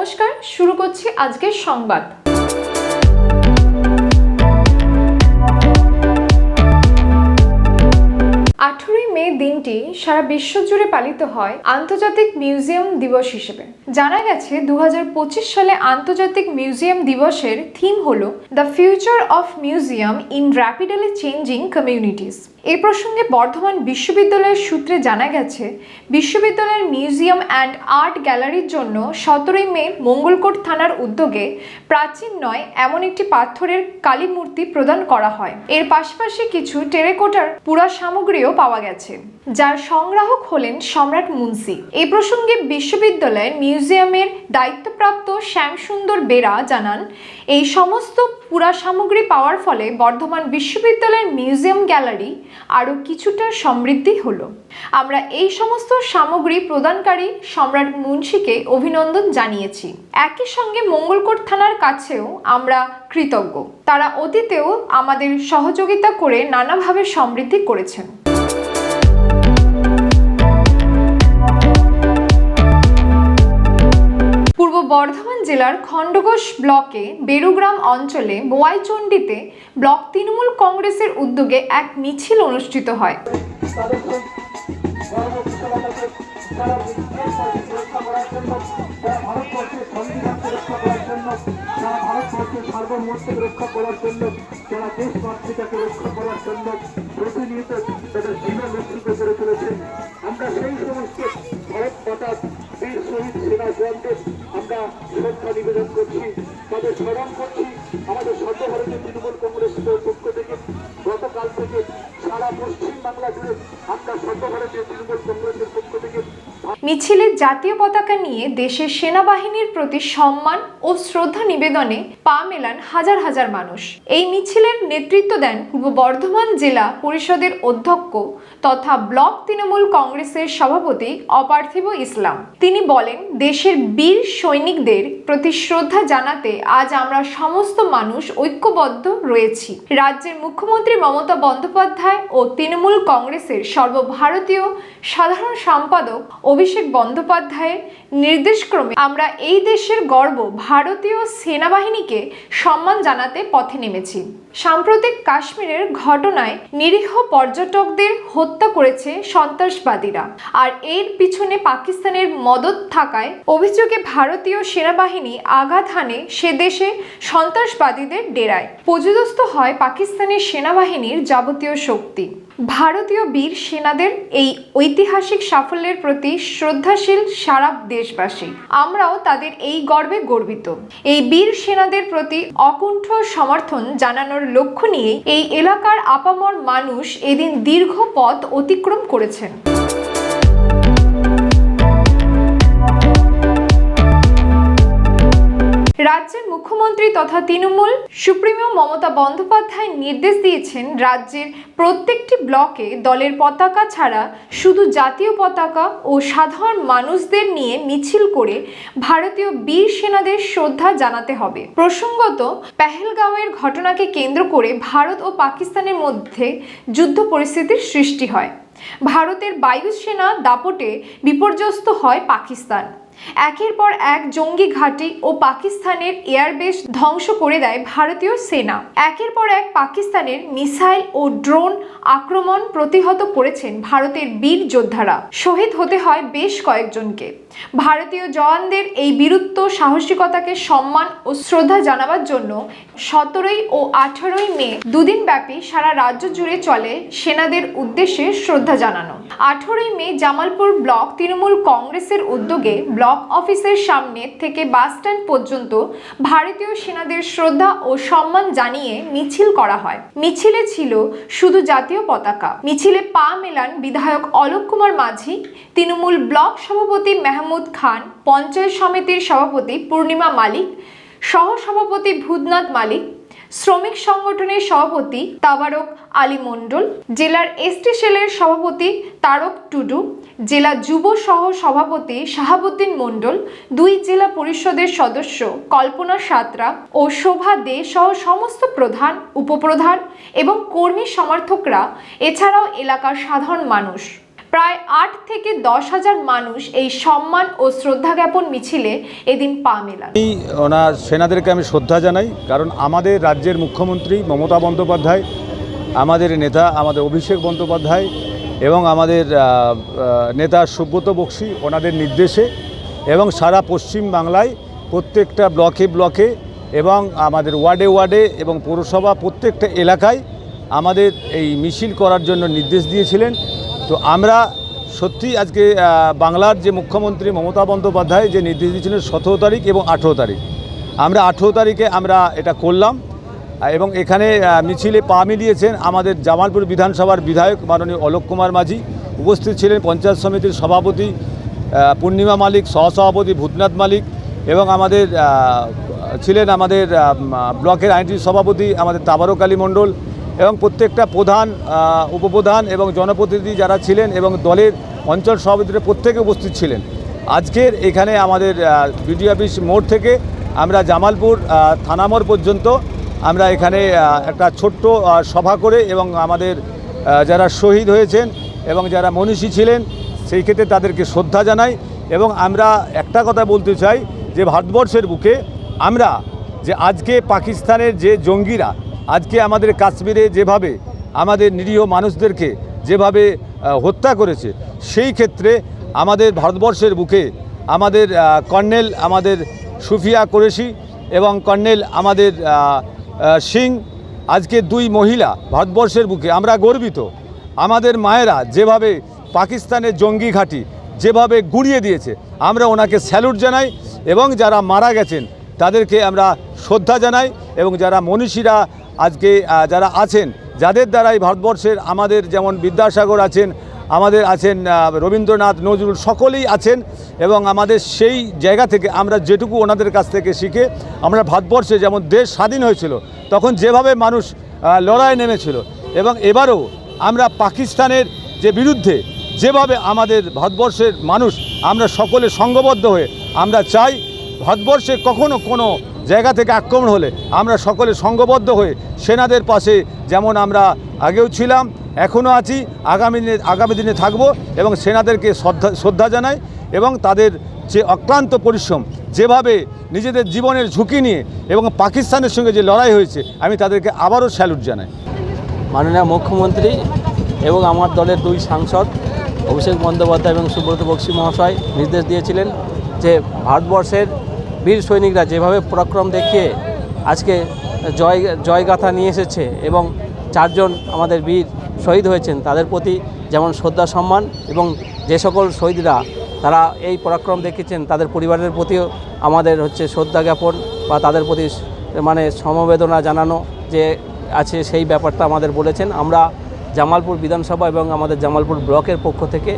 নমস্কার, শুরু করছি আজকের সংবাদ। আঠেরোই মে দিনটি সারা বিশ্ব জুড়ে পালিত হয় আন্তর্জাতিক মিউজিয়াম দিবস হিসেবে। জানা গেছে দু হাজার পঁচিশ সালে আন্তর্জাতিক মিউজিয়াম দিবসের থিম হলো the future of museum in rapidly changing communities এই প্রসঙ্গে বর্ধমান বিশ্ববিদ্যালয়ের সূত্রে জানা গেছে, বিশ্ববিদ্যালয়ের মিউজিয়াম অ্যান্ড আর্ট গ্যালারির জন্য সতেরোই মে মঙ্গলকোট থানার উদ্যোগে প্রাচীন নয়, এমন একটি পাথরের কালী মূর্তি প্রদান করা হয়। এর পাশাপাশি কিছু টেরেকোটার পুরা সামগ্রীও পাওয়া গেছে, যার সংগ্রাহক হলেন সম্রাট মুন্সি। এই প্রসঙ্গে বিশ্ববিদ্যালয়ের মিউজিয়ামের দায়িত্বপ্রাপ্ত শ্যামসুন্দর বেরা জানান, এই সমস্ত পুরা সামগ্রী পাওয়ার ফলে বর্ধমান বিশ্ববিদ্যালয়ের মিউজিয়াম গ্যালারি আরও কিছুটা সমৃদ্ধি হলো। আমরা এই সমস্ত সামগ্রী প্রদানকারী সম্রাট মুন্সিকে অভিনন্দন জানিয়েছি। একই সঙ্গে মঙ্গলকোট থানার কাছেও আমরা কৃতজ্ঞ। তারা অতীতেও আমাদের সহযোগিতা করে নানাভাবে সমৃদ্ধি করেছেন। পূর্ব বর্ধমান জেলার খণ্ডঘোষ ব্লকে বেরুগ্রাম অঞ্চলে বোয়াইচণ্ডীতে ব্লক তৃণমূল কংগ্রেসের উদ্যোগে এক মিছিল অনুষ্ঠিত হয়। প্রতিনিয়ত তাদের জীবন রক্ষিত করে চলেছেন আমরা সেই সমস্ত ভারত বীর শহীদ সেনা জওয়ানদের আমরা শ্রদ্ধা নিবেদন করছি, তাদের স্মরণ করছি, আমাদের সর্বভারতীয় তৃণমূল কংগ্রেস পক্ষ থেকে গতকাল থেকে সারা পশ্চিম বাংলা জুড়ে আমরা সর্বভারতীয় তৃণমূল কংগ্রেসের মিছিলে জাতীয় পতাকা নিয়ে দেশের সেনাবাহিনীর প্রতি সম্মান ও শ্রদ্ধা নিবেদনে পা মেলান হাজার হাজার মানুষ। এই মিছিলের নেতৃত্ব দেন পূর্ব বর্ধমান জেলা পরিষদের অধ্যক্ষ তথা ব্লক তৃণমূল কংগ্রেসের সভাপতি অপার্থিব ইসলাম। তিনি বলেন, দেশের বীর সৈনিকদের প্রতি শ্রদ্ধা জানাতে আজ আমরা সমস্ত মানুষ ঐক্যবদ্ধ রয়েছি। রাজ্যের মুখ্যমন্ত্রী মমতা বন্দ্যোপাধ্যায় ও তৃণমূল কংগ্রেসের সর্বভারতীয় সাধারণ সম্পাদক অভিষেক বন্দ্যোপাধ্যায়ের নির্দেশক্রমে আমরা এই দেশের গর্ব ভারতীয় সেনাবাহিনীকে সম্মান জানাতে পথে নেমেছি। সাম্প্রতিক কাশ্মীরের ঘটনায় নিরীহ পর্যটকদের হত্যা করেছে সন্ত্রাসবাদীরা। আর এর পিছনে পাকিস্তানের মদত থাকায় অভিযোগে ভারতীয় সেনাবাহিনী আঘাত হানে সে দেশে সন্ত্রাসবাদীদের ডেরায়। পর্যদস্ত হয় পাকিস্তানের সেনাবাহিনীর যাবতীয় শক্তি। ভারতীয় বীর সেনাদের এই ঐতিহাসিক সাফল্যের প্রতি শ্রদ্ধাশীল সারা দেশবাসী। আমরাও তাদের এই গর্বে গর্বিত। এই বীর সেনাদের প্রতি অকুণ্ঠ সমর্থন জানানোর লক্ষ্য নিয়ে এই এলাকার আপামর মানুষ এদিন দীর্ঘ পথ অতিক্রম করেছেন। রাজ্যের মুখ্যমন্ত্রী তথা তৃণমূল সুপ্রিমো মমতা বন্দ্যোপাধ্যায় নির্দেশ দিয়েছেন রাজ্যের প্রত্যেকটি ব্লকে দলের পতাকা ছাড়া শুধু জাতীয় পতাকা ও সাধারণ মানুষদের নিয়ে মিছিল করে ভারতীয় বীর সেনাদের শ্রদ্ধা জানাতে হবে। প্রসঙ্গত, পেহেলগাঁওয়ের ঘটনাকে কেন্দ্র করে ভারত ও পাকিস্তানের মধ্যে যুদ্ধ পরিস্থিতির সৃষ্টি হয়। ভারতের বায়ুসেনা দাপটে বিপর্যস্ত হয় পাকিস্তান। একের পর এক জঙ্গি ঘাঁটি ও পাকিস্তানের এয়ারবেস ধ্বংস করে দেয় ভারতীয় সেনা। একের পর এক পাকিস্তানের মিসাইল ও ড্রোন আক্রমণ প্রতিহত করেছেন ভারতের বীর যোদ্ধারা। শহীদ হতে হয় বেশ কয়েকজনকে। ভারতীয় জওয়ানদের এই বীরত্ব, সাহসিকতাকে সম্মান ও শ্রদ্ধা জানাবার জন্য সতেরোই ও আঠারোই মে দুদিন ব্যাপী সারা রাজ্য জুড়ে চলে সেনাদের উদ্দেশ্যে শ্রদ্ধা জানানো। আঠারোই মে জামালপুর ব্লক তৃণমূল কংগ্রেসের উদ্যোগে ব্লক অফিসের সামনে থেকে বাস স্ট্যান্ড পর্যন্ত ভারতীয় সেনাদের শ্রদ্ধা ও সম্মান জানিয়ে মিছিল করা হয়। মিছিলে ছিল শুধু জাতীয় পতাকা। মিছিলে পা মেলান বিধায়ক অলোক কুমার মাঝি, তৃণমূল ব্লক সভাপতি মেহমুদ খান, পঞ্চায়েত সমিতির সভাপতি পূর্ণিমা মালিক সহ সভাপতি ভূতনাথ মালিক, শ্রমিক সংগঠনের সভাপতি তাবারক আলী মণ্ডল, জেলার এসটি সেলের সভাপতি তারক টুডু, জেলা যুব সহ সভাপতি শাহাবুদ্দিন মণ্ডল, দুই জেলা পরিষদের সদস্য কল্পনা সাতরা ও শোভা দে সহ সমস্ত প্রধান, উপপ্রধান এবং কর্মী সমর্থকরা, এছাড়াও এলাকার সাধারণ মানুষ। প্রায় আট থেকে দশ হাজার মানুষ এই সম্মান ও শ্রদ্ধা জ্ঞাপন মিছিলে এদিন পা মেলান। আমি ওনার সেনাদেরকে আমি শ্রদ্ধা জানাই, কারণ আমাদের রাজ্যের মুখ্যমন্ত্রী মমতা বন্দ্যোপাধ্যায়, আমাদের নেতা, আমাদের অভিষেক বন্দ্যোপাধ্যায় এবং আমাদের নেতা সুব্রত বক্সি ওনাদের নির্দেশে এবং সারা পশ্চিম বাংলায় প্রত্যেকটা ব্লকে ব্লকে এবং আমাদের ওয়ার্ডে ওয়ার্ডে এবং পৌরসভা প্রত্যেকটা এলাকায় আমাদের এই মিছিল করার জন্য নির্দেশ দিয়েছিলেন। তো আমরা সত্যি আজকে বাংলার যে মুখ্যমন্ত্রী মমতা বন্দ্যোপাধ্যায় যে নির্দেশ দিয়েছিলেন সতেরো তারিখ এবং আঠেরো তারিখ, আমরা আঠেরো তারিখে আমরা এটা করলাম এবং এখানে মিছিলে পা মিলিয়েছেন আমাদের জামালপুর বিধানসভার বিধায়ক মাননীয় অলোক কুমার মাঝি, উপস্থিত ছিলেন পঞ্চায়েত সমিতির সভাপতি পূর্ণিমা মালিক, সহসভাপতি ভূতনাথ মালিক এবং আমাদের ছিলেন আমাদের ব্লকের আইনটি সভাপতি আমাদের তাবারক আলী মণ্ডল এবং প্রত্যেকটা প্রধান উপপ্রধান এবং জনপ্রতিনিধি যারা ছিলেন এবং দলের অঞ্চল সভাপতিরা প্রত্যেকে উপস্থিত ছিলেন। আজকের এখানে আমাদের বিডিও অফিস মোড় থেকে আমরা জামালপুর আহ, থানা মোড় পর্যন্ত আমরা এখানে একটা ছোট্ট সভা করে এবং আমাদের যারা শহীদ হয়েছেন এবং যারা মনীষী ছিলেন সেই ক্ষেত্রে তাদেরকে শ্রদ্ধা জানাই এবং আমরা একটা কথা বলতে চাই যে ভারতবর্ষের বুকে আমরা যে আজকে পাকিস্তানের যে জঙ্গিরা আজকে আমাদের কাশ্মীরে যেভাবে আমাদের নিরীহ মানুষদেরকে যেভাবে হত্যা করেছে, সেই ক্ষেত্রে আমাদের ভারতবর্ষের বুকে আমাদের কর্নেল আমাদের সুফিয়া কোরেশি এবং কর্নেল আমাদের সিং, আজকে দুই মহিলা ভারতবর্ষের বুকে, আমরা গর্বিত। আমাদের মায়েরা যেভাবে পাকিস্তানের জঙ্গি ঘাঁটি যেভাবে গুড়িয়ে দিয়েছে, আমরা ওনাকে স্যালুট জানাই এবং যারা মারা গেছেন, তাদেরকে আমরা শ্রদ্ধা জানাই এবং যারা মনীষীরা আজকে যারা আছেন, যাদের দ্বারাই ভারতবর্ষের আমাদের যেমন বিদ্যাসাগর আছেন, আমাদের আছেন রবীন্দ্রনাথ, নজরুল, সকলেই আছেন এবং আমাদের সেই জায়গা থেকে আমরা যেটুকু ওনাদের কাছ থেকে শিখে আমরা ভারতবর্ষে যেমন দেশ স্বাধীন হয়েছিল, তখন যেভাবে মানুষ লড়াই নেমেছিল এবং এবারও আমরা পাকিস্তানের যে বিরুদ্ধে যেভাবে আমাদের ভারতবর্ষের মানুষ, আমরা সকলে সঙ্গবদ্ধ হয়ে আমরা চাই ভারতবর্ষে কখনো কোনো জায়গা থেকে আক্রমণ হলে আমরা সকলে সঙ্গবদ্ধ হয়ে সেনাদের পাশে, যেমন আমরা আগেও ছিলাম, এখনও আছি, আগামী দিনে আগামী দিনে থাকব এবং সেনাদেরকে শ্রদ্ধা শ্রদ্ধা জানাই এবং তাদের যে অক্লান্ত পরিশ্রম, যেভাবে নিজেদের জীবনের ঝুঁকি নিয়ে এবং পাকিস্তানের সঙ্গে যে লড়াই হয়েছে, আমি তাদেরকে আবারও স্যালুট জানাই। মাননীয় মুখ্যমন্ত্রী এবং আমার দলের দুই সাংসদ, অভিষেক বন্দ্যোপাধ্যায় এবং সুব্রত বক্সী মহাশয় নির্দেশ দিয়েছিলেন যে ভারতবর্ষের বীর সৈনিকরা যেভাবে পরাক্রম দেখিয়ে আজকে জয়, জয়গাথা নিয়ে এসেছে এবং চারজন আমাদের বীর শহীদ হয়েছেন, তাদের প্রতি যেমন শ্রদ্ধা, সম্মান এবং যে সকল শহীদরা তারা এই পরাক্রম দেখিয়েছেন, তাদের পরিবারের প্রতিও আমাদের হচ্ছে শ্রদ্ধা জ্ঞাপন বা তাদের প্রতি মানে সমবেদনা জানানো যে আছে সেই ব্যাপারটা আমাদের বলেছেন। আমরা জামালপুর বিধানসভা এবং আমাদের জামালপুর ব্লকের পক্ষ থেকে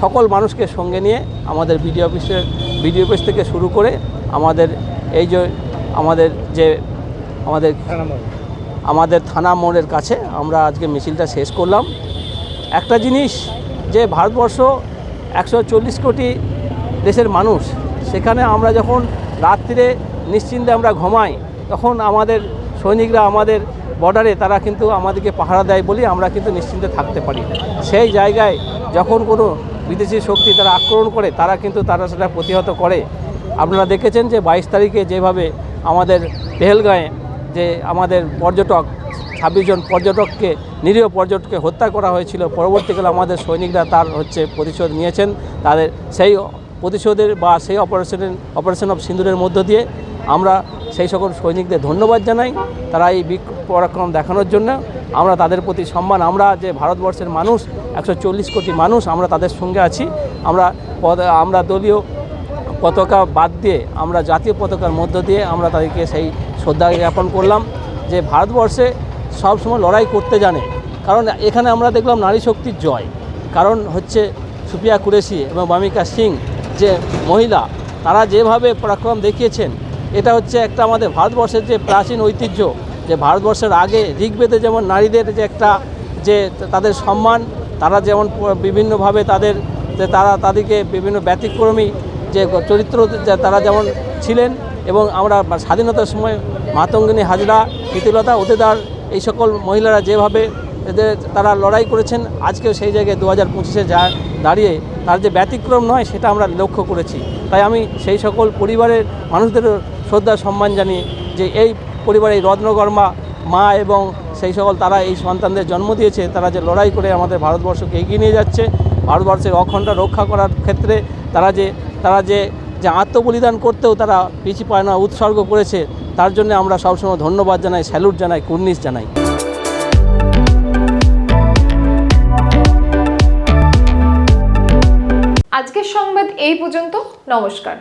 সকল মানুষকে সঙ্গে নিয়ে আমাদের বিডিও অফিসের, বিডিও অফিস থেকে শুরু করে আমাদের এই যে আমাদের যে আমাদের আমাদের থানা মোড়ের কাছে আমরা আজকে মিছিলটা শেষ করলাম। একটা জিনিস যে ভারতবর্ষ একশো চল্লিশ কোটি দেশের মানুষ সেখানে আমরা যখন রাত্রিরে নিশ্চিন্তে আমরা ঘুমাই তখন আমাদের সৈনিকরা আমাদের বর্ডারে তারা কিন্তু আমাদেরকে পাহারা দেয় বলেই আমরা কিন্তু নিশ্চিন্তে থাকতে পারি। সেই জায়গায় যখন কোনো বিদেশি শক্তি তারা আক্রমণ করে তারা কিন্তু তারা সেটা প্রতিহত করে। আপনারা দেখেছেন যে বাইশ তারিখে যেভাবে আমাদের পেহেলগাঁয়ে যে আমাদের পর্যটক, ছাব্বিশ জন পর্যটককে, নিরীহ পর্যটককে হত্যা করা হয়েছিল, পরবর্তীকালে আমাদের সৈনিকরা তার হচ্ছে প্রতিশোধ নিয়েছেন। তাদের সেই প্রতিশোধের বা সেই অপারেশনের অপারেশন অফ সিন্দুরের মধ্য দিয়ে আমরা সেই সকল সৈনিকদের ধন্যবাদ জানাই। তারা এই বিক, পরাক্রম দেখানোর জন্য আমরা তাদের প্রতি সম্মান, আমরা যে ভারতবর্ষের মানুষ, একশো চল্লিশ কোটি মানুষ, আমরা তাদের সঙ্গে আছি। আমরা আমরা দলীয় পতাকা বাদ দিয়ে আমরা জাতীয় পতাকার মধ্য দিয়ে আমরা তাদেরকে সেই শ্রদ্ধা জ্ঞাপন করলাম যে ভারতবর্ষে সবসময় লড়াই করতে জানে। কারণ এখানে আমরা দেখলাম নারী শক্তির জয়। কারণ হচ্ছে সুপিয়া কুরেশি এবং বামিকা সিং যে মহিলা, তারা যেভাবে পরাক্রম দেখিয়েছেন, এটা হচ্ছে একটা আমাদের ভারতবর্ষের যে প্রাচীন ঐতিহ্য, যে ভারতবর্ষের আগে ঋগ্বেদে যেমন নারীদের যে একটা যে তাদের সম্মান, তারা যেমন বিভিন্নভাবে তাদের, যে তারা তাদেরকে বিভিন্ন ব্যতিক্রমী যে চরিত্র তারা যেমন ছিলেন এবং আমরা স্বাধীনতার সময় মাতঙ্গিনী হাজরা, প্রীতিলতা ওদেদার এই সকল মহিলারা যেভাবে এদের তারা লড়াই করেছেন, আজকেও সেই জায়গায় দু হাজার পঁচিশে যা দাঁড়িয়ে তার যে ব্যতিক্রম নয় সেটা আমরা লক্ষ্য করেছি। তাই আমি সেই সকল পরিবারের মানুষদেরও শ্রদ্ধা, সম্মান জানি যে এই পরিবারে এই রত্নকর্মা, মা এবং সেই সকল তারা এই সন্তানদের জন্ম দিয়েছে, তারা যে লড়াই করে আমাদের ভারতবর্ষকে এগিয়ে নিয়ে যাচ্ছে, ভারতবর্ষের অখণ্ড রক্ষা করার ক্ষেত্রে তারা যে তারা যে যে আত্মবলিদান করতেও তারা পায় না, উৎসর্গ করেছে, তার জন্য আমরা সবসময় ধন্যবাদ জানাই, স্যালুট জানাই, কুর্নিশ জানাই। আজকের সংবাদ এই পর্যন্ত, নমস্কার।